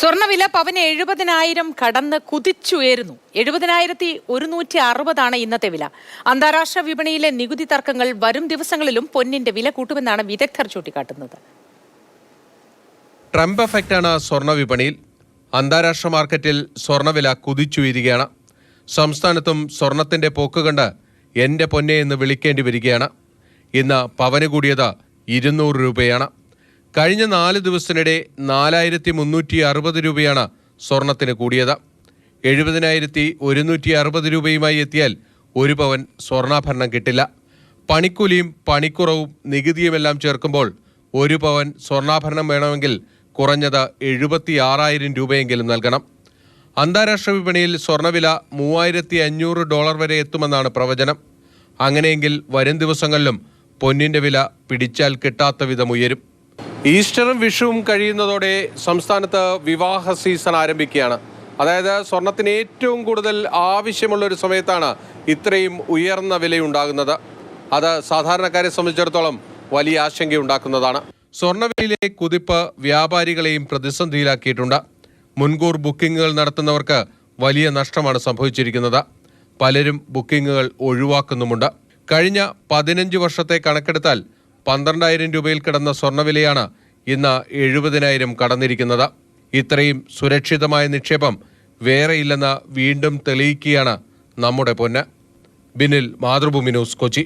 സ്വർണവില പവന് എഴുപതിനായിരം കടന്ന് കുതിച്ചുയരുന്നു. എഴുപതിനായിരത്തി ഒരുന്നൂറ്റി അറുപതാണ് ഇന്നത്തെ വില. അന്താരാഷ്ട്ര വിപണിയിലെ നികുതി തർക്കങ്ങൾ വരും ദിവസങ്ങളിലും പൊന്നിന്റെ വില കൂട്ടുമെന്നാണ് വിദഗ്ധർ ചൂണ്ടിക്കാട്ടുന്നത്. ട്രംപ് എഫക്റ്റാണ് സ്വർണ വിപണിയിൽ. അന്താരാഷ്ട്ര മാർക്കറ്റിൽ സ്വർണവില കുതിച്ചുയരുകയാണ്. സംസ്ഥാനത്തും സ്വർണത്തിന്റെ പോക്ക് കണ്ട് എന്റെ പൊന്നെ എന്ന് വിളിക്കേണ്ടി വരികയാണ്. ഇന്ന് പവന് കൂടിയത് ഇരുന്നൂറ് രൂപയാണ്. കഴിഞ്ഞ നാല് ദിവസത്തിനിടെ നാലായിരത്തി മുന്നൂറ്റി അറുപത് രൂപയാണ് സ്വർണത്തിന് കൂടിയത്. എഴുപതിനായിരത്തി ഒരുന്നൂറ്റി അറുപത് രൂപയുമായി എത്തിയാൽ ഒരു പവൻ സ്വർണാഭരണം കിട്ടില്ല. പണിക്കൂലിയും പണിക്കുറവും നികുതിയുമെല്ലാം ചേർക്കുമ്പോൾ ഒരു പവൻ സ്വർണാഭരണം വേണമെങ്കിൽ കുറഞ്ഞത് എഴുപത്തി ആറായിരം രൂപയെങ്കിലും നൽകണം. അന്താരാഷ്ട്ര വിപണിയിൽ സ്വർണവില മൂവായിരത്തി അഞ്ഞൂറ് ഡോളർ വരെ എത്തുമെന്നാണ് പ്രവചനം. അങ്ങനെയെങ്കിൽ വരും ദിവസങ്ങളിലും പൊന്നിന്റെ വില പിടിച്ചാൽ കിട്ടാത്ത വിധം ഉയരും. ഈസ്റ്ററും വിഷുവും കഴിയുന്നതോടെ സംസ്ഥാനത്ത് വിവാഹ സീസൺ ആരംഭിക്കുകയാണ്. അതായത് സ്വർണത്തിന് ഏറ്റവും കൂടുതൽ ആവശ്യമുള്ള ഒരു സമയത്താണ് ഇത്രയും ഉയർന്ന വിലയുണ്ടാകുന്നത്. അത് സാധാരണക്കാരെ സംബന്ധിച്ചിടത്തോളം വലിയ ആശങ്കയുണ്ടാക്കുന്നതാണ്. സ്വർണവിലയിലെ കുതിപ്പ് വ്യാപാരികളെയും പ്രതിസന്ധിയിലാക്കിയിട്ടുണ്ട്. മുൻകൂർ ബുക്കിങ്ങുകൾ നടത്തുന്നവർക്ക് വലിയ നഷ്ടമാണ് സംഭവിച്ചിരിക്കുന്നത്. പലരും ബുക്കിങ്ങുകൾ ഒഴിവാക്കുന്നുമുണ്ട്. കഴിഞ്ഞ പതിനഞ്ച് വർഷത്തെ കണക്കെടുത്താൽ പന്ത്രണ്ടായിരം രൂപയിൽ കിടന്ന സ്വർണവിലയാണ് ഇന്ന് എഴുപതിനായിരം കടന്നിരിക്കുന്നത്. ഇത്രയും സുരക്ഷിതമായ നിക്ഷേപം വേറെയില്ലെന്ന് വീണ്ടും തെളിയിക്കുകയാണ് നമ്മുടെ പൊന്ന്. ബിനിൽ മാതൃഭൂമി ന്യൂസ് കൊച്ചി.